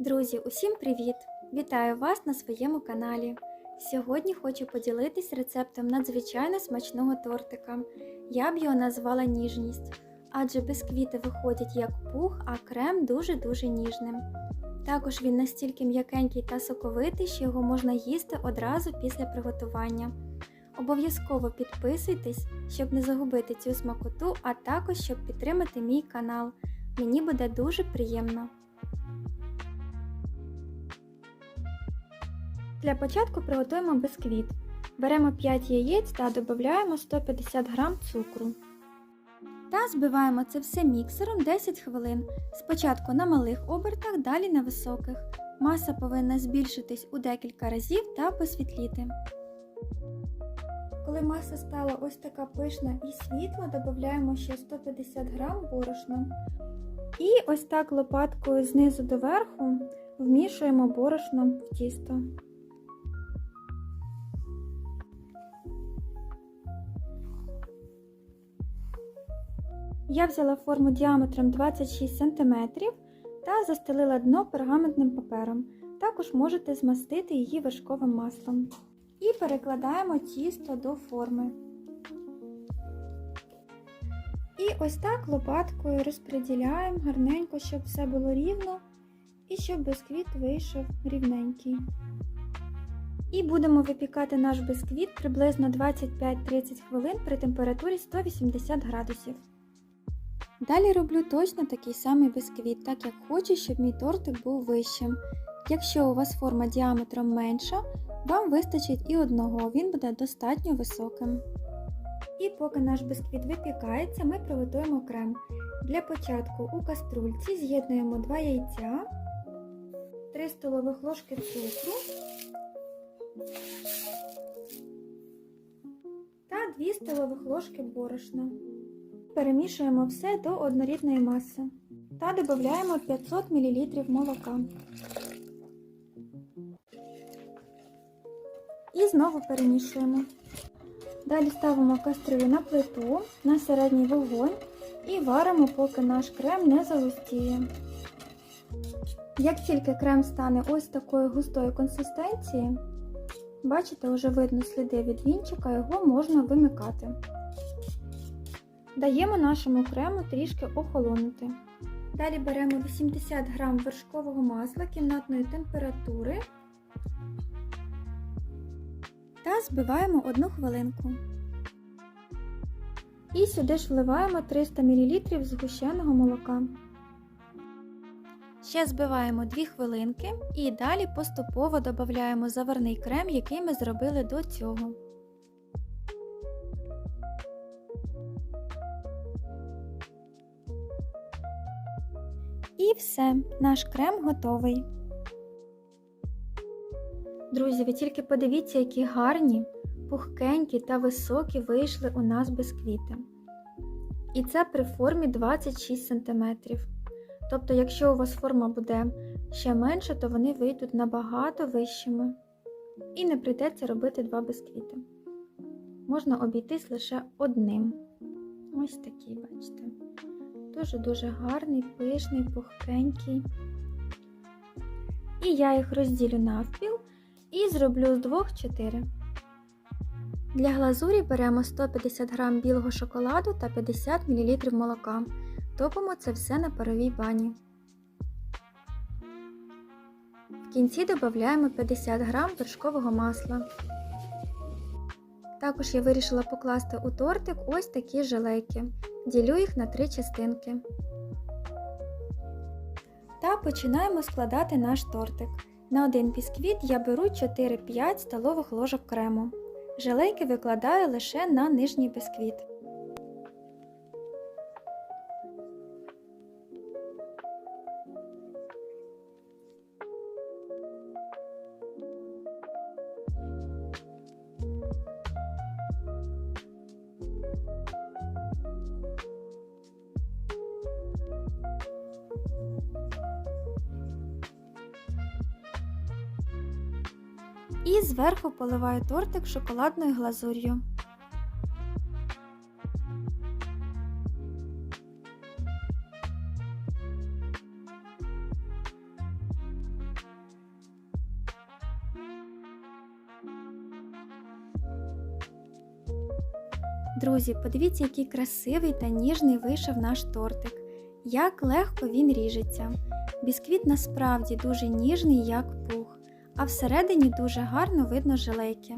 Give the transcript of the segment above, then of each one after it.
Друзі, усім привіт! Вітаю вас на своєму каналі. Сьогодні хочу поділитись рецептом надзвичайно смачного тортика. Я б його назвала ніжність, адже бисквіти виходять як пух, а крем дуже-дуже ніжним. Також він настільки м'якенький та соковитий, що його можна їсти одразу після приготування. Обов'язково підписуйтесь, щоб не загубити цю смакоту, а також щоб підтримати мій канал. Мені буде дуже приємно. Для початку приготуємо бисквіт. Беремо 5 яєць та додаємо 150 г цукру. Та збиваємо це все міксером 10 хвилин. Спочатку на малих обертах, далі на високих. Маса повинна збільшитись у декілька разів та посвітліти. Коли маса стала ось така пишна і світла, додаємо ще 150 г борошна. І ось так лопаткою знизу до верху вмішуємо борошно в тісто. Я взяла форму діаметром 26 см та застелила дно пергаментним папером. Також можете змастити її вершковим маслом. І перекладаємо тісто до форми. І ось так лопаткою розподіляємо гарненько, щоб все було рівно і щоб бисквіт вийшов рівненький. І будемо випікати наш бисквіт приблизно 25-30 хвилин при температурі 180 градусів. Далі роблю точно такий самий бисквіт, так як хочу, щоб мій тортик був вищим. Якщо у вас форма діаметром менша, вам вистачить і одного, він буде достатньо високим. І поки наш бисквіт випікається, ми приготуємо крем. Для початку у каструльці з'єднуємо 2 яйця, 3 столових ложки цукру та 2 столових ложки борошна. Перемішуємо все до однорідної маси та додаємо 500 мл молока. І знову перемішуємо. Далі ставимо кастрюлю на плиту на середній вогонь і варимо, поки наш крем не загустіє. Як тільки крем стане ось такої густої консистенції, бачите, вже видно сліди від вінчика, його можна вимикати. Даємо нашому крему трішки охолонути. Далі беремо 80 г вершкового масла кімнатної температури та збиваємо 1 хвилинку. І сюди ж вливаємо 300 мл згущеного молока. Ще збиваємо 2 хвилинки і далі поступово додаємо заварний крем, який ми зробили до цього. І все, наш крем готовий. Друзі, ви тільки подивіться, які гарні, пухкенькі та високі вийшли у нас бисквіти. І це при формі 26 см. Тобто, якщо у вас форма буде ще менша, то вони вийдуть набагато вищими. І не прийдеться робити два бисквіти. Можна обійтись лише одним. Ось такий, бачите. Дуже-дуже гарний, пишний, пухкенький. І я їх розділю навпіл і зроблю з двох 4. Для глазурі беремо 150 г білого шоколаду та 50 мл молока. Топимо це все на паровій бані. В кінці додаємо 50 г вершкового масла. Також я вирішила покласти у тортик ось такі желейки. Ділю їх на три частинки. Та починаємо складати наш тортик. На один бісквіт я беру 4-5 столових ложок крему. Желейки викладаю лише на нижній бісквіт. і зверху поливаю тортик шоколадною глазур'ю. Друзі, подивіться, який красивий та ніжний вийшов наш тортик. Як легко він ріжеться. Бісквіт насправді дуже ніжний, як пух а всередині дуже гарно видно жилейки.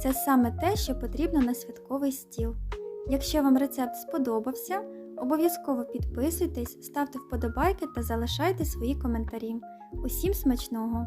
Це саме те, що потрібно на святковий стіл. Якщо вам рецепт сподобався, обов'язково підписуйтесь, ставте вподобайки та залишайте свої коментарі. Усім смачного!